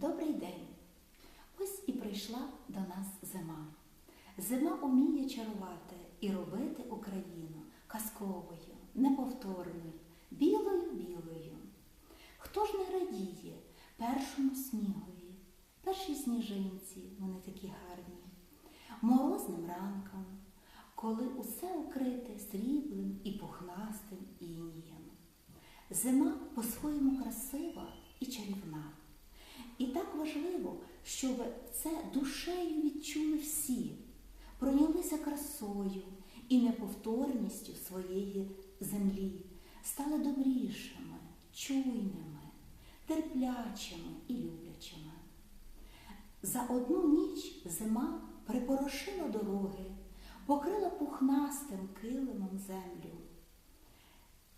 Добрий день! Ось і прийшла до нас зима. Зима уміє чарувати і робити Україну казковою, неповторною, білою білою. Хто ж не радіє першому снігові, першій сніжинці, вони такі гарні, морозним ранкам, коли усе укрите сріблим і пухнастим інієм. Зима по-своєму красива і чарівна. І так важливо, щоб це душею відчули всі, пройнялися красою і неповторністю своєї землі, стали добрішими, чуйними, терплячими і люблячими. За одну ніч зима припорошила дороги, покрила пухнастим килимом землю.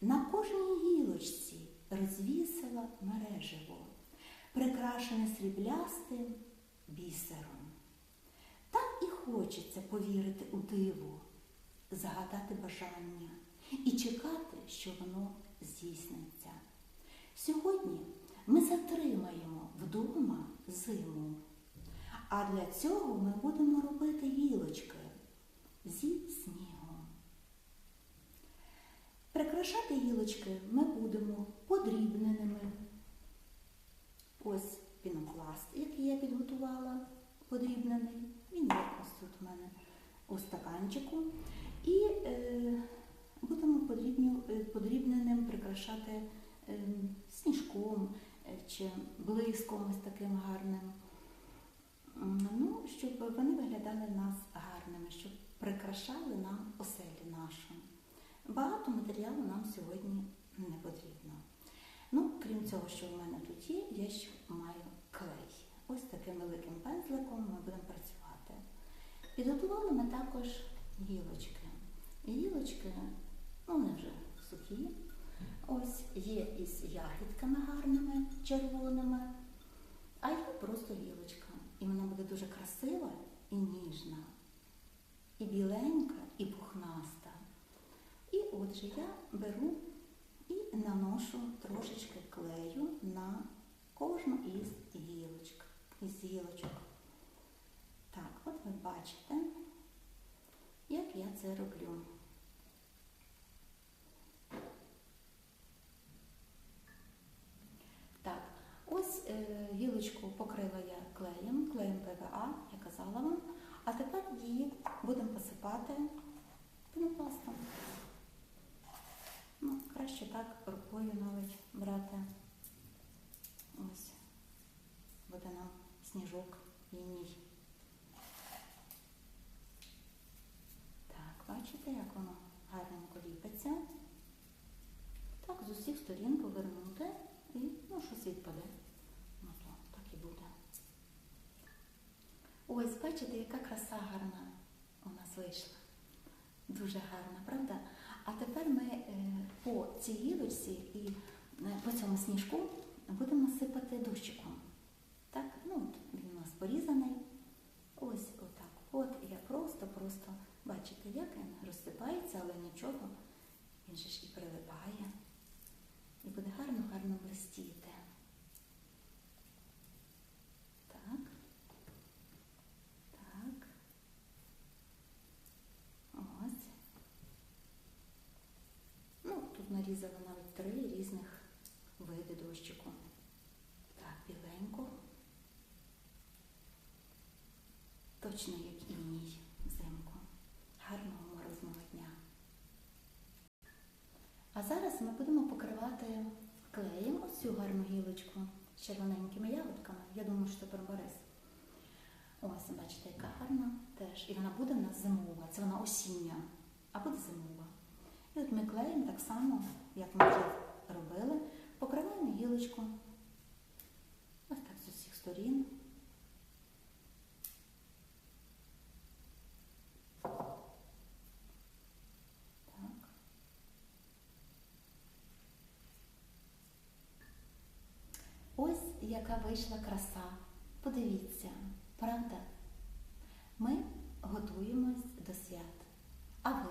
На кожній гілочці розвісила мережево, прикрашене сріблястим бісером. Так і хочеться повірити у диво, загадати бажання і чекати, що воно здійсниться. Сьогодні ми затримаємо вдома зиму, а для цього ми будемо робити гілочки зі снігом. Прикрашати гілочки ми будемо подрібненими. Ось пінопласт, який я підготувала, подрібнений. Він є ось тут у мене у стаканчику. І е, будемо е, подрібненим прикрашати е, сніжком е, чи блиском ось таким гарним. Ну, щоб вони виглядали нас гарними, щоб прикрашали нам оселю нашу. Багато матеріалу нам сьогодні не потрібно. Ну, крім цього, що в мене тут є, я ще маю клей. Ось таким великим пензликом ми будемо працювати. Підготували ми також гілочки. Гілочки, ну вони вже сухі. Ось є із ягідками гарними, червоними, а є просто гілочка. І вона буде дуже красива і ніжна, і біленька, і пухнаста. І отже, я беру і наношу трошечки клею на кожну із гілочок. Із гілочок. Бачите, як я це роблю. Так, ось е, гілочку покрила я клеєм, клеєм ПВА, я казала вам. А тепер її будемо посипати пінопластом. Ну, краще так рукою навіть брати. Ось буде нам сніжок іній. Так, бачите, як воно гарненько. Так, з усіх сторін повернути і ну, щось відпаде. Ну то так і буде. Ось, бачите, яка краса гарна у нас вийшла. Дуже гарна, правда? А тепер ми е, по цій гілочці і е, по цьому сніжку будемо сипати дощиком. Так, ну от він у нас порізаний. Ось отак. От я просто-просто, бачите, як він розсипається, але нічого. Він же ж і прилипає. І буде гарно-гарно блистіти. Так. Так. Ось. Ну, тут нарізала навіть три різних види дощику. Так, біленько. Точно як іній ми будемо покривати клеєм ось цю гарну гілочку з червоненькими ягодками. Я думаю, що це барбарис. Ось, бачите, яка гарна теж. І вона буде в нас зимова. Це вона осіння, а буде зимова. І от ми клеїмо так само, як ми вже робили, покриваємо гілочку. Ось так з усіх сторін. Так. Ось яка вийшла краса. Подивіться, правда? Ми готуємось до свят. А ви